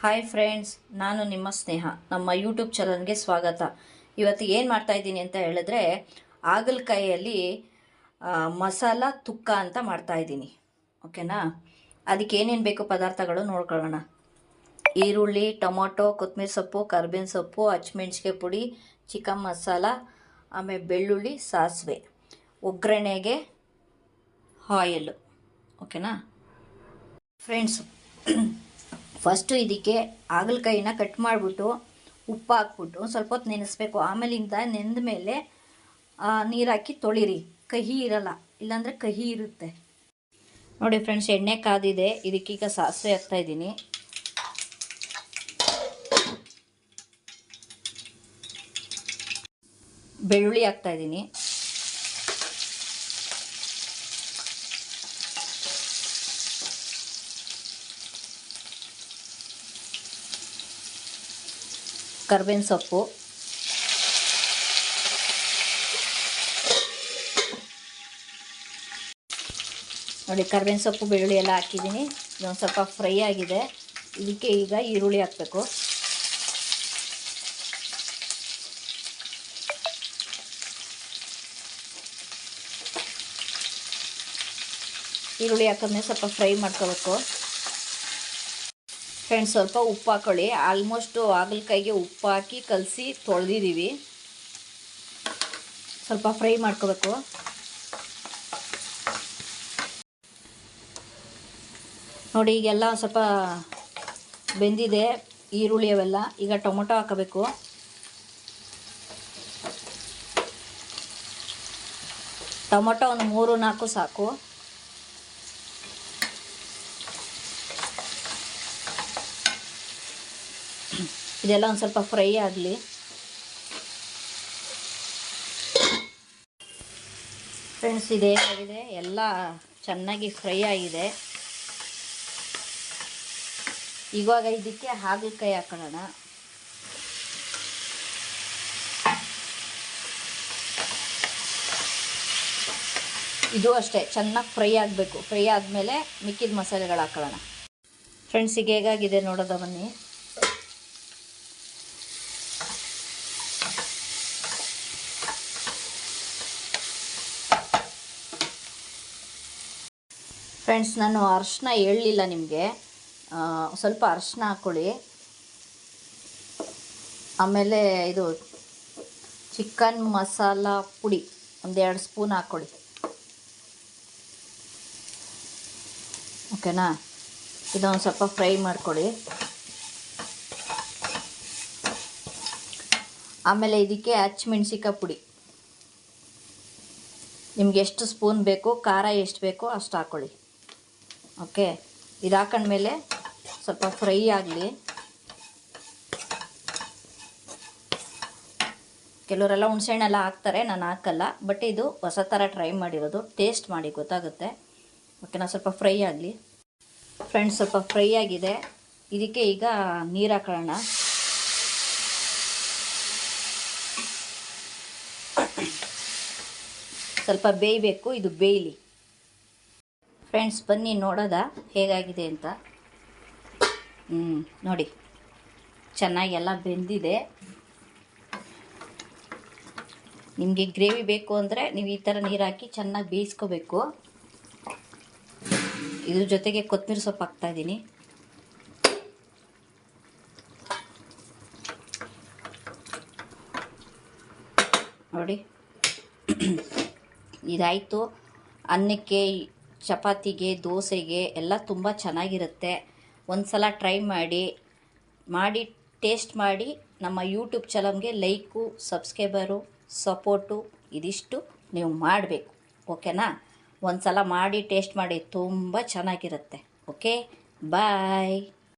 Hi friends ನಾನು ನಿಮ್ಮ ಸ್ನೇಹ. ನಮ್ಮ ಯೂಟ್ಯೂಬ್ ಚಾನಲ್ಗೆ ಸ್ವಾಗತ. ಇವತ್ತು ಏನು ಮಾಡ್ತಾ ಇದ್ದೀನಿ ಅಂತ ಹೇಳಿದ್ರೆ ಹಾಗಲಕಾಯಿಯಲ್ಲಿ ಆ, ಮಸಾಲ ತುಕ್ಕ ಅಂತ ಮಾಡ್ತಾ ಇದ್ದೀನಿ. ಓಕೆನಾ ಅದಕ್ಕೆ ಏನೇನು ಬೇಕು ಪದಾರ್ಥಗಳು ನೋಡ್ಕೊಳ್ಳೋಣ. ಈರುಳ್ಳಿ ಟೊಮೊಟೊ ಕೊತ್ತಂಬರಿ ಸೊಪ್ಪು ಕರ್ಬೇವಿನ ಸೊಪ್ಪು ಹಚ್ಮೆಣ್ಸಿಗೆ ಪುಡಿ ಚಿಕನ್ ಮಸಾಲ ಆಮೇಲೆ ಬೆಳ್ಳುಳ್ಳಿ ಸಾಸಿವೆ. ಒಗ್ಗರಣೆಗೆ ಆಯಿಲ್ ಓಕೆನಾ ಫ್ರೆಂಡ್ಸ್ ಫಸ್ಟು ಇದಕ್ಕೆ ಹಾಗಲಕಾಯಿನ ಕಟ್ ಮಾಡಿಬಿಟ್ಟು ಉಪ್ಪು ಹಾಕ್ಬಿಟ್ಟು ಸ್ವಲ್ಪ ಹೊತ್ತು ನೆನೆಸ್ಬೇಕು. ಆಮೇಲಿಂದ ನೆಂದ ಮೇಲೆ ನೀರು ಹಾಕಿ ತೊಳಿರಿ. ಕಹಿ ಇರಲ್ಲ. ಇಲ್ಲಾಂದರೆ ಕಹಿ ಇರುತ್ತೆ. ನೋಡಿ ಫ್ರೆಂಡ್ಸ್, ಎಣ್ಣೆ ಕಾದಿದೆ. ಇದಕ್ಕೀಗ ಸಾಸಿವೆ ಹಾಕ್ತಾ ಇದ್ದೀನಿ. ಬೆಳ್ಳುಳ್ಳಿ ಹಾಕ್ತಾ ಕರ್ಬೇವಿನ ಸೊಪ್ಪು. ನೋಡಿ, ಕರ್ಬೇವಿನ ಸೊಪ್ಪು ಬೆಳ್ಳುಳ್ಳಿ ಎಲ್ಲ ಹಾಕಿದ್ದೀನಿ. ಇದೊಂದು ಸ್ವಲ್ಪ ಫ್ರೈ ಆಗಿದೆ. ಇದಕ್ಕೆ ಈಗ ಈರುಳ್ಳಿ ಹಾಕಬೇಕು. ಈರುಳ್ಳಿ ಹಾಕಿದ್ಮೇಲೆ ಸ್ವಲ್ಪ ಫ್ರೈ ಮಾಡ್ಕೋಬೇಕು. ಫ್ರೆಂಡ್ಸ್ ಸ್ವಲ್ಪ ಉಪ್ಪು ಹಾಕೊಳ್ಳಿ ಆಲ್ಮೋಸ್ಟು ಹಾಗಲಕಾಯಿಗೆ ಉಪ್ಪು ಹಾಕಿ ಕಲಸಿ ತೊಳೆದಿದ್ದೀವಿ ಸ್ವಲ್ಪ ಫ್ರೈ ಮಾಡ್ಕೋಬೇಕು. ನೋಡಿ, ಈಗೆಲ್ಲ ಸ್ವಲ್ಪ ಬೆಂದಿದೆ ಈರುಳ್ಳಿ ಅವೆಲ್ಲ. ಈಗ ಟೊಮೊಟೊ ಹಾಕಬೇಕು. ಟೊಮೊಟೊ ಒಂದು ಮೂರು ನಾಲ್ಕು ಸಾಕು. ಇದೆಲ್ಲ ಒಂದು ಸ್ವಲ್ಪ ಫ್ರೈ ಆಗಲಿ. ಫ್ರೆಂಡ್ಸ್ ಇದೇನಾಗಿದೆ ಎಲ್ಲ ಚೆನ್ನಾಗಿ ಫ್ರೈ ಆಗಿದೆ. ಇವಾಗ ಇದಕ್ಕೆ ಹಾಗಲಕಾಯಿ ಹಾಕೊಳ್ಳೋಣ ಇದು ಅಷ್ಟೇ, ಚೆನ್ನಾಗಿ ಫ್ರೈ ಆಗಬೇಕು. ಫ್ರೈ ಆದಮೇಲೆ ಮಿಕ್ಕಿದ ಮಸಾಲೆಗಳು ಹಾಕೊಳ್ಳೋಣ. ಫ್ರೆಂಡ್ಸಿಗೆ ಹೇಗಾಗಿದೆ ನೋಡೋದ ಬನ್ನಿ. ಫ್ರೆಂಡ್ಸ್ ನಾನು ಅರ್ಶಿನ ಹೇಳಲಿಲ್ಲ ನಿಮಗೆ. ಸ್ವಲ್ಪ ಅರ್ಶಿನ ಹಾಕ್ಕೊಳ್ಳಿ. ಆಮೇಲೆ ಇದು ಚಿಕನ್ ಮಸಾಲ ಪುಡಿ, ಒಂದೆರಡು ಸ್ಪೂನ್ ಹಾಕ್ಕೊಳ್ಳಿ. ಓಕೆನಾ? ಇದೊಂದು ಸ್ವಲ್ಪ ಫ್ರೈ ಮಾಡ್ಕೊಳ್ಳಿ. ಆಮೇಲೆ ಇದಕ್ಕೆ ಹಚ್ಮೆಣ್ಸಿಕಾಯಿ ಪುಡಿ. ನಿಮ್ಗೆ ಎಷ್ಟು ಸ್ಪೂನ್ ಬೇಕು, ಖಾರ ಎಷ್ಟು ಬೇಕೋ ಅಷ್ಟು ಹಾಕ್ಕೊಳ್ಳಿ. ಓಕೆ ಇದು ಹಾಕೊಂಡ್ಮೇಲೆ ಸ್ವಲ್ಪ ಫ್ರೈ ಆಗಲಿ. ಕೆಲವರೆಲ್ಲ ಹುಣಸೆಹಣ್ಣೆಲ್ಲ ಹಾಕ್ತಾರೆ, ನಾನು ಹಾಕಲ್ಲ, ಬಟ್ ಇದು ಹೊಸ ಥರ ಟ್ರೈ ಮಾಡಿರೋದು, ಟೇಸ್ಟ್ ಮಾಡಿ ಗೊತ್ತಾಗುತ್ತೆ. ಓಕೆನಾ ಸ್ವಲ್ಪ ಫ್ರೈ ಆಗಲಿ. ಫ್ರೆಂಡ್ಸ್, ಸ್ವಲ್ಪ ಫ್ರೈ ಆಗಿದೆ. ಇದಕ್ಕೆ ಈಗ ನೀರು ಹಾಕೊಳ್ಳೋಣ ಸ್ವಲ್ಪ ಬೇಯಬೇಕು ಇದು ಬೇಯಲಿ. ಫ್ರೆಂಡ್ಸ್ ಬನ್ನಿ ನೋಡೋದ ಹೇಗಾಗಿದೆ ಅಂತ. ಹ್ಞೂ ನೋಡಿ. ಚೆನ್ನಾಗಿ ಎಲ್ಲ ಬೆಂದಿದೆ. ನಿಮಗೆ ಗ್ರೇವಿ ಬೇಕು ಅಂದರೆ ನೀವು ಈ ಥರ ನೀರು ಹಾಕಿ ಚೆನ್ನಾಗಿ ಬೇಯಿಸ್ಕೋಬೇಕು. ಇದ್ರ ಜೊತೆಗೆ ಕೊತ್ತಂಬರಿ ಸೊಪ್ಪು ಹಾಕ್ತಾಯಿದ್ದೀನಿ ನೋಡಿ. ಇದಾಯಿತು. ಅನ್ನಕ್ಕೆ ಚಪಾತಿಗೆ, ದೋಸೆಗೆ ಎಲ್ಲ ತುಂಬ ಚೆನ್ನಾಗಿರುತ್ತೆ. ಒಂದು ಸಲ ಟ್ರೈ ಮಾಡಿ ಮಾಡಿ ಟೇಸ್ಟ್ ಮಾಡಿ ನಮ್ಮ ಯೂಟ್ಯೂಬ್ ಚಾನಲ್ಗೆ ಲೈಕು, ಸಬ್ಸ್ಕ್ರೈಬರು, ಸಪೋರ್ಟು ಇದಿಷ್ಟು ನೀವು ಮಾಡಬೇಕು. ಓಕೆನಾ ಒಂದು ಸಲ ಮಾಡಿ ಟೇಸ್ಟ್ ಮಾಡಿ, ತುಂಬ ಚೆನ್ನಾಗಿರುತ್ತೆ. Okay bye